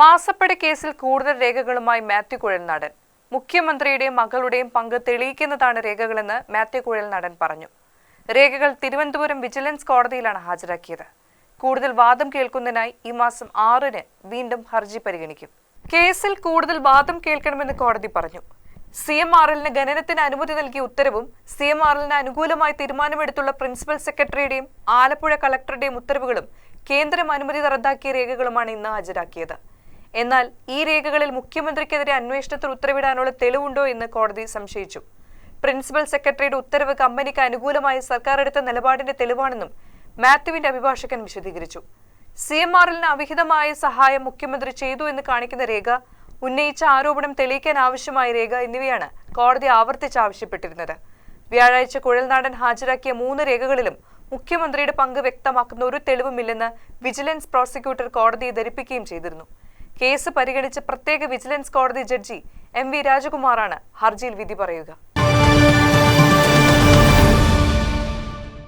മാസപ്പടി കേസിൽ കൂടുതൽ രേഖകളുമായി മാത്യു കുഴൽ നടൻ. മുഖ്യമന്ത്രിയുടെയും മകളുടെയും പങ്ക് തെളിയിക്കുന്നതാണ് രേഖകളെന്ന് മാത്യു കുഴൽ നടൻ പറഞ്ഞു. രേഖകൾ തിരുവനന്തപുരം വിജിലൻസ് കോടതിയിലാണ് ഹാജരാക്കിയത്. കൂടുതൽ വാദം കേൾക്കുന്നതിനായി ഈ മാസം ആറിന് വീണ്ടും ഹർജി പരിഗണിക്കും. കേസിൽ കൂടുതൽ വാദം കേൾക്കണമെന്ന് കോടതി പറഞ്ഞു. സി എം ആർ എല്ലിന് ഖനനത്തിന് അനുമതി നൽകിയ ഉത്തരവും സി എം ആർ എല്ലിന് അനുകൂലമായി തീരുമാനമെടുത്തുള്ള പ്രിൻസിപ്പൽ സെക്രട്ടറിയുടെയും ആലപ്പുഴ കളക്ടറുടെയും ഉത്തരവുകളും കേന്ദ്രം അനുമതി റദ്ദാക്കിയ രേഖകളുമാണ് ഇന്ന് ഹാജരാക്കിയത്. എന്നാൽ ഈ രേഖകളിൽ മുഖ്യമന്ത്രിക്കെതിരെ അന്വേഷണത്തിൽ ഉത്തരവിടാനുള്ള തെളിവുണ്ടോ എന്ന് കോടതി സംശയിച്ചു. പ്രിൻസിപ്പൽ സെക്രട്ടറിയുടെ ഉത്തരവ് കമ്പനിക്ക് അനുകൂലമായി സർക്കാർ എടുത്ത നിലപാടിന്റെ തെളിവാണെന്നും മാത്യുവിന്റെ അഭിഭാഷകൻ വിശദീകരിച്ചു. സി എം ആറിന് അവിഹിതമായ സഹായം മുഖ്യമന്ത്രി ചെയ്തു എന്ന് കാണിക്കുന്ന രേഖ ഉന്നയിച്ച ആരോപണം തെളിയിക്കാൻ ആവശ്യമായ രേഖ എന്നിവയാണ് കോടതി ആവർത്തിച്ച് ആവശ്യപ്പെട്ടിരുന്നത്. വ്യാഴാഴ്ച കുഴൽനാടൻ ഹാജരാക്കിയ മൂന്ന് രേഖകളിലും മുഖ്യമന്ത്രിയുടെ പങ്ക് വ്യക്തമാക്കുന്ന ഒരു തെളിവുമില്ലെന്ന് വിജിലൻസ് പ്രോസിക്യൂട്ടർ കോടതിയെ ധരിപ്പിക്കുകയും ചെയ്തിരുന്നു. കേസ് പരിഗണിച്ച് പ്രത്യേക വിജിലൻസ് കോടതി ജഡ്ജി എം വി രാജകുമാറാണ് ഹർജിയിൽ വിധി പറയുക.